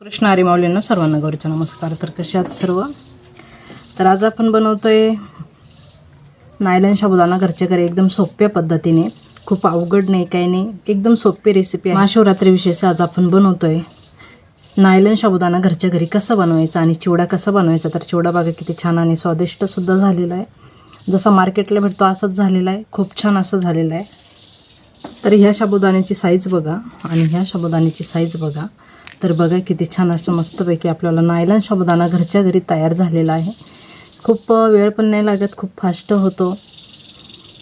कृष्ण हरी सर्वांना गौरीचा नमस्कार. तर कसे आहात सर्व? तर आज आपण बनवतोय नायलन शाबुदाना घरच्या घरी एकदम सोप्या पद्धतीने. खूप अवघड नाही काही नाही. एकदम सोपी रेसिपी आहे. महाशिवरात्री आज आपण बनवतोय नायलन शाबुदाना घरच्या घरी कसं बनवायचा आणि चिवडा कसा बनवायचा. तर चिवडा बघा किती छान आणि स्वादिष्ट सुद्धा झालेला आहे. जसा मार्केटला भेटतो असंच झालेला आहे. खूप छान असं झालेलं आहे. तर ह्या साबुदाण्याची साईज बघा आणि ह्या साबुदाण्याची साईज बघा. तर बघा किती छान असं मस्तपैकी आपल्याला नायलन साबुदाणा घरच्या घरी तयार झालेला आहे. खूप वेळ पण नाही लागत खूप फास्ट होतो.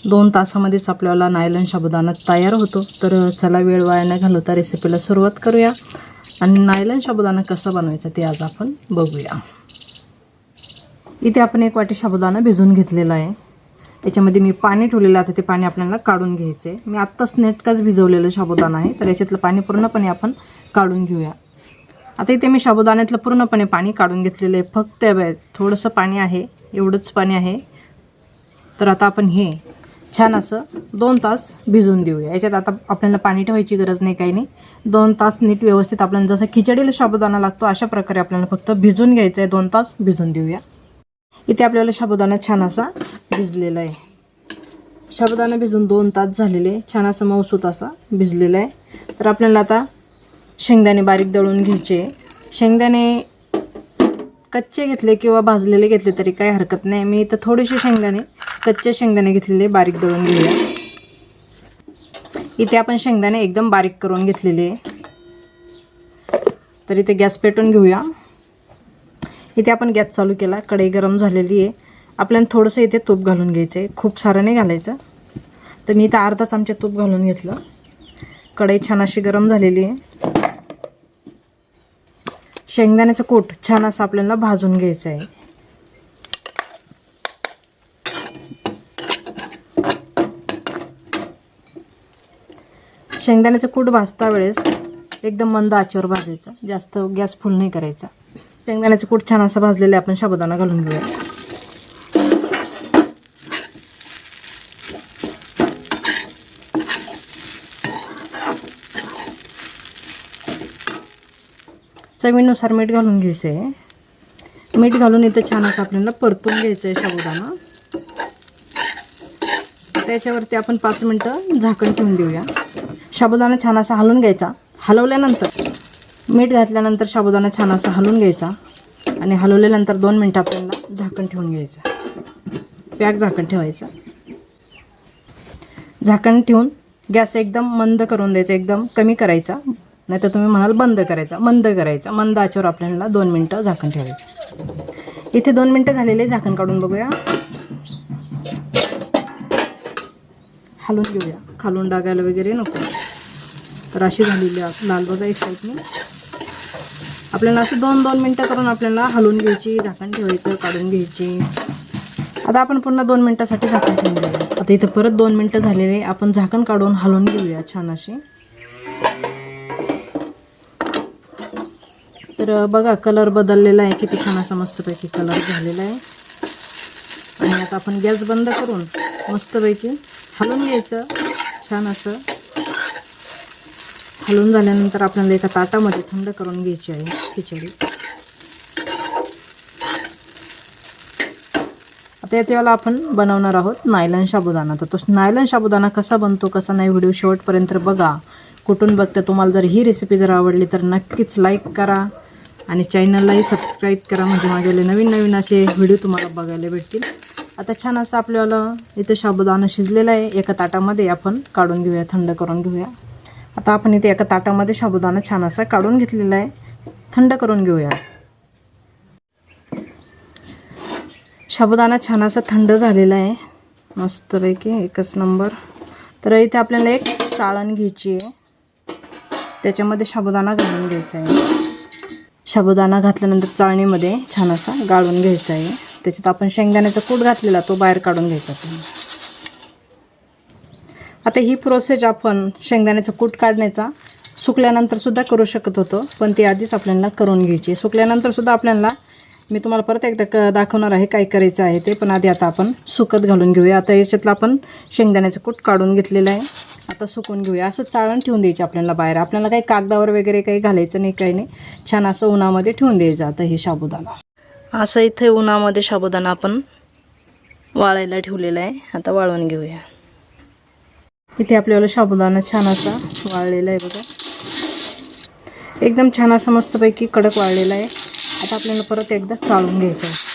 दोन तासामध्येच आपल्याला नायलन शाबुदाना तयार होतो. तर चला वेळ वाया न घालवता रेसिपीला सुरुवात करूया. आणि नायलन शाबुदाना कसा बनवायचा ते आज आपण बघूया. इथे आपण एक वाटी साबुदाणा भिजवून घेतलेला आहे. याच्यामध्ये मी पाणी ठेवलेलं आहे. आता ते पाणी आपल्याला काढून घ्यायचं आहे मी आत्ताच नेटकाच भिजवलेलं साबुदाणा आहे. तर याच्यातलं पाणी पूर्णपणे आपण काढून घेऊया. आता इथे मी साबुदाण्यातलं पूर्णपणे पाणी काढून घेतलेलं आहे. फक्त थोडंसं पाणी आहे एवढंच पाणी आहे. तर आता आपण हे छान असं दोन तास भिजवून देऊया. याच्यात आता आपल्याला पाणी ठेवायची गरज नाही काही नाही. दोन तास नीट व्यवस्थित आपल्याला जसं खिचडीला साबुदाणा लागतो अशा प्रकारे आपल्याला फक्त भिजून घ्यायचं आहे. दोन तास भिजून देऊया. इथे आपल्याला साबुदाणा छान असा भिजलेला आहे. साबुदाणा भिजून दोन तास झालेले छान असं मऊसूत असा भिजलेला आहे. तर आपल्याला आता शेंगदाणे बारीक दळून घ्यायचे. शेंगदाणे कच्चे घेतले किंवा भाजलेले घेतले तरी काही हरकत नाही. मी इथं थोडेसे शेंगदाणे कच्चे शेंगदाणे घेतलेले बारीक दळून घेऊया. इथे आपण शेंगदाणे एकदम बारीक करून घेतलेले. तर इथे गॅस पेटून घेऊया. इथे आपण गॅस चालू केला. कढई गरम झालेली आहे. आपल्याला थोडंसं इथे तूप घालून घ्यायचं आहे खूप सारं नाही घालायचं. तर मी इथं अर्धा चमचा तूप घालून घेतलं. कढई छान अशी गरम झालेली आहे. शेंगदाण्याचं कूट छान असं आपल्याला भाजून घ्यायचं आहे. शेंगदाण्याचं कूट भाजता वेळेस एकदम मंद आचेवर भाजायचं. जास्त गॅस फुल नाही करायचा. शेंगदाण्याचं कूट छान असं भाजलेलं आपण शाबुदाना घालून घेऊया. चवीनुसार मीठ घालून घ्यायचं आहे मीठ घालून इथं छान असं आपल्याला परतून घ्यायचं आहे साबुदाणा. त्याच्यावरती आपण पाच मिनटं झाकण ठेवून देऊया. साबुदाणा छान असा हलवून घ्यायचा. हलवल्यानंतर मीठ घातल्यानंतर साबुदाणा छान असा हलवून घ्यायचा. आणि हलवल्यानंतर दोन मिनटं आपल्याला झाकण ठेवून घ्यायचं. पॅक झाकण ठेवायचं. झाकण ठेवून गॅस एकदम मंद करून द्यायचा एकदम कमी करायचा. नाही तर तुम्ही म्हणाल बंद करायचा मंद करायचा. मंद आचेवर आपल्याला दोन मिनटं झाकण ठेवायचं. इथे दोन मिनटं झालेले झाकण काढून बघूया. हलवून घेऊया. खालून डागायला वगैरे नको. तर अशी झालेली आहे. लाल बघा एक साईडने आपल्याला असं दोन दोन मिनटं करून आपल्याला हलवून घ्यायची झाकण ठेवायचं काढून घ्यायची. आता आपण पुन्हा दोन मिनटासाठी झाकण ठेवून घेऊया. आता इथं परत दोन मिनटं झालेले. आपण झाकण काढून हलवून घेऊया छान अशी. तर बघा कलर बदललेला आहे. किती छान असा मस्तपैकी कलर झालेला आहे. आणि आता आपण गॅस बंद करून मस्तपैकी हलवून घ्यायचं. छान असं हलवून झाल्यानंतर आपल्याला एका ताटामध्ये थंड करून घ्यायची आहे खिचडी. आता याच्या वेळेला आपण बनवणार आहोत नायलन साबुदाणा. तर तो नायलन साबुदाणा कसा बनतो कसा नाही व्हिडिओ शेवटपर्यंत बघा. कुठून बघता तुम्हाला जर ही रेसिपी जर आवडली तर नक्कीच लाईक करा. आणि चॅनललाही सबस्क्राईब करा म्हणजे मागेले नवीन नवीन असे व्हिडिओ तुम्हाला बघायला भेटतील. आता छान असं आपल्याला इथे साबुदाणा शिजलेला आहे. एका ताटामध्ये आपण काढून घेऊया थंड करून घेऊया. आता आपण इथे एका ताटामध्ये साबुदाणा छान असा काढून घेतलेला आहे. थंड करून घेऊया. साबुदाणा छान असा थंड झालेला आहे. मस्तपैकी एकच नंबर. तर इथे आपल्याला एक चाळण घ्यायची आहे. त्याच्यामध्ये साबुदाणा घालून घ्यायचा आहे. शाबुदाना घातल्यानंतर चाळणीमध्ये छान असा गाळून घ्यायचा आहे. त्याच्यात आपण शेंगदाण्याचा कूट घातलेला तो बाहेर काढून घ्यायचा आता ही प्रोसेस आपण शेंगदाण्याचा कूट काढण्याचा सुकल्यानंतर सुद्धा करू शकत होतो पण ती आधीच आपल्याला करून घ्यायची सुकल्यानंतरसुद्धा आपल्याला मी तुम्हाला परत एकदा क दाखवणार आहे काय करायचं आहे ते पण आधी आता आपण सुकत घालून घेऊया. आता याच्यातलं आपण शेंगदाण्याचं कूट काढून घेतलेलं आहे. आता सुकून घेऊया. असं चाळण ठेवून द्यायची आपल्याला बाहेर. आपल्याला काही कागदावर वगैरे काही घालायचं नाही काही नाही. छान असं उन्हामध्ये ठेवून द्यायचं आता हे साबुदाणा. असं इथे उन्हामध्ये साबुदाणा आपण वाळायला ठेवलेला आहे. आता वाळवून घेऊया. इथे आपल्याला साबुदाणा छान असा वाळलेला आहे बघा. एकदम छान असा मस्तपैकी कडक वाळलेला आहे. आता आपल्याला परत एकदा चाळून घ्यायचं. आहे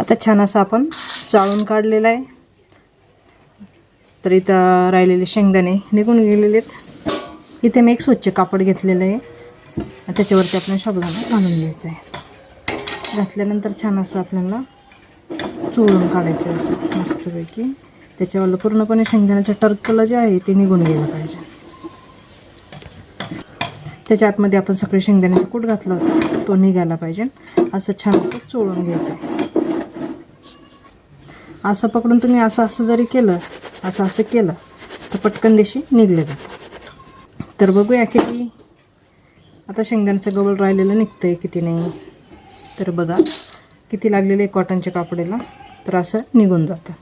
आता छान असं आपण चाळून काढलेलं आहे. तर इथं राहिलेले शेंगदाणे निघून गेलेले आहेत. इथे मी एक स्वच्छ कापड घेतलेलं आहे. त्याच्यावरती आपण साबुदाणा घालून घ्यायचं आहे. घातल्यानंतर छान असं आपल्याला चोळून काढायचं असं मस्तपैकी. त्याच्यावर पूर्णपणे शेंगदाण्याचं टर्कलं जे आहे ते निघून गेलं पाहिजे. त्याच्या आतमध्ये आपण सगळे शेंगदाण्याचं कूट घातला होता. तो निघायला पाहिजे. असं छान असं चोळून घ्यायचं. असं पकडून तुम्ही असं असं जरी केलं असं असं केलं तर पटकन देशी निघले जातं तर बघूया किती आता शेंगदाण्याचं गवळ राहिलेलं निघतं आहे किती नाही. तर बघा किती लागलेलं आहे कॉटनच्या कापडेला. तर असं निघून जातं.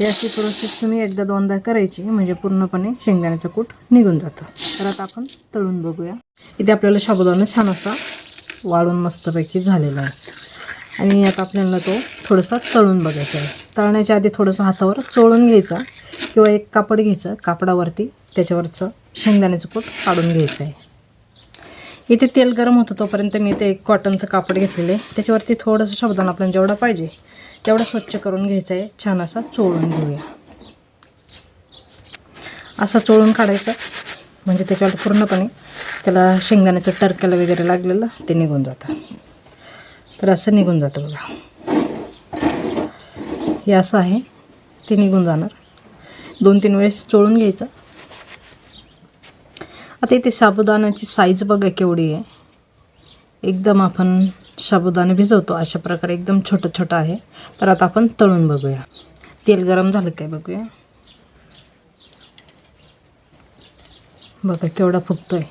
ही अशी प्रोसेस तुम्ही एकदा दोनदा करायची म्हणजे पूर्णपणे शेंगदाण्याचं कूट निघून जातं. तर आता आपण तळून बघूया. इथे आपल्याला साबुदाणा छान असा वाळून मस्तपैकी झालेला आहे. आणि आता आपल्याला तो थोडासा तळून बघायचा आहे. तळण्याच्या आधी थोडंसं हातावर चोळून घ्यायचा किंवा एक कापड घ्यायचं कापडावरती त्याच्यावरचं शेंगदाण्याचं कूट काढून घ्यायचं आहे. इथे तेल गरम होतं तोपर्यंत मी ते एक कॉटनचं कापड घेतलेलं आहे. त्याच्यावरती थोडंसं साबुदाणा आपल्याला जेवढा पाहिजे तेवढा स्वच्छ करून घ्यायचा आहे छान असा चोळून घेऊया. असा चोळून काढायचा. म्हणजे त्याच्यावर पूर्णपणे त्याला शेंगदाण्याचं टरक्याला वगैरे लागलेलं ते निघून जातं. तर असं निघून जातं बघा. हे असं आहे. ते निघून जाणार. दोन तीन वेळेस चोळून घ्यायचं. आता इथे साबुदाण्याची साईज बघा केवढी आहे. एकदम आपण साबुदाणे भिजवतो. अशा प्रकारे एकदम छोटं छोटं आहे. तर आता आपण तळून बघूया. तेल गरम झालं काय बघूया? बघा केवढा फुगतोय.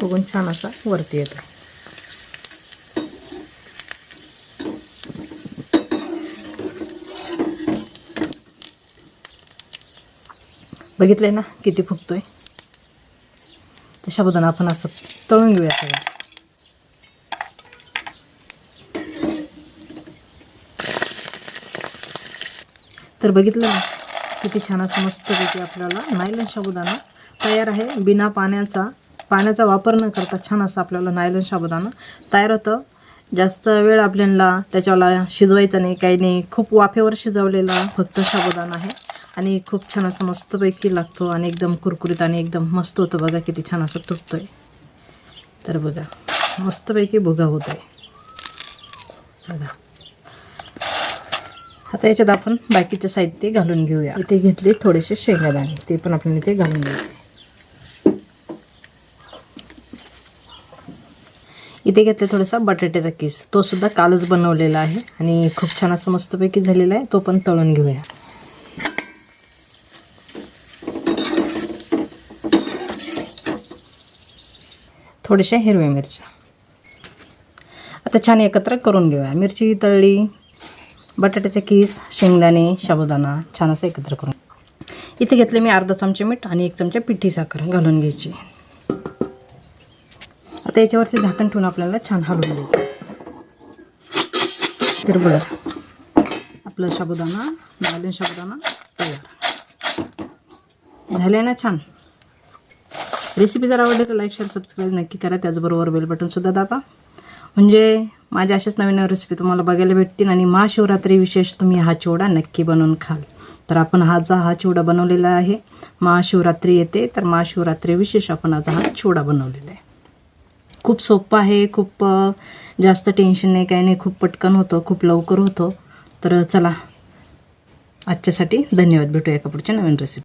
फुगून छान असा वरती येतो बघितलंय ना किती फुगतोय. त्या साबुदाणा आपण असं तळून घेऊया सगळं. तर बघितलं ना किती छान असं मस्तपैकी आपल्याला नायलन साबुदाणा तयार आहे. बिना पाण्याचा पाण्याचा वापर न करता छान असं आपल्याला नायलन साबुदाणा तयार होतं. जास्त वेळ आपल्याला त्याच्याला शिजवायचं नाही काही नाही. खूप वाफेवर शिजवलेला फक्त साबुदाणा आहे. आणि खूप छान असं मस्तपैकी लागतो आणि एकदम कुरकुरीत आणि एकदम मस्त होतं बघा किती छान असं तुटतोय. तर बघा मस्तपैकी भुगा होत आहे बघा. आता याच्यात आपण बाकीचे साहित्य घालून घेऊया. इथे घेतले थोडेसे शेंगादाणे ते पण आपण इथे घालून घेऊ इथे घेतले थोडासा बटाट्याचा केस. तो सुद्धा कालच बनवलेला आहे आणि खूप छान असं मस्तपैकी झालेला आहे तो पण तळून घेऊया. थोडेशा हिरव्या मिरच्या आता छान एकत्र करून घेऊया. मिरची तळली बटाट्याचे किस शेंगदाणे साबुदाणा छान असं एकत्र करून. इथे घेतले मी अर्धा चमचे मीठ आणि एक चमचा पिठी साखर घालून घ्यायची. आता याच्यावरती झाकण ठेवून आपल्याला छान हलवून घ्यायचं तर बघा आपलं साबुदाणा नायलन साबुदाणा तयार. झाले ना छान? रेसिपी जर आवडली तर लाईक शेअर सबस्क्राईब नक्की करा. त्याचबरोबर बेल बटनसुद्धा दाबा. म्हणजे माझ्या अशाच नवीन रेसिपी तुम्हाला बघायला भेटतील आणि महाशिवरात्री विशेष तुम्ही हा चिवडा नक्की बनवून खाल. तर आपण हा जा हा चिवडा बनवलेला आहे महाशिवरात्री येते तर महाशिवरात्री विशेष आपण आज हा चिवडा बनवलेला आहे. खूप सोपं आहे खूप जास्त टेन्शन नाही काही नाही खूप पटकन होतं खूप लवकर होतं. तर चला आजच्यासाठी धन्यवाद. भेटूया एका पुढच्या नवीन रेसिपी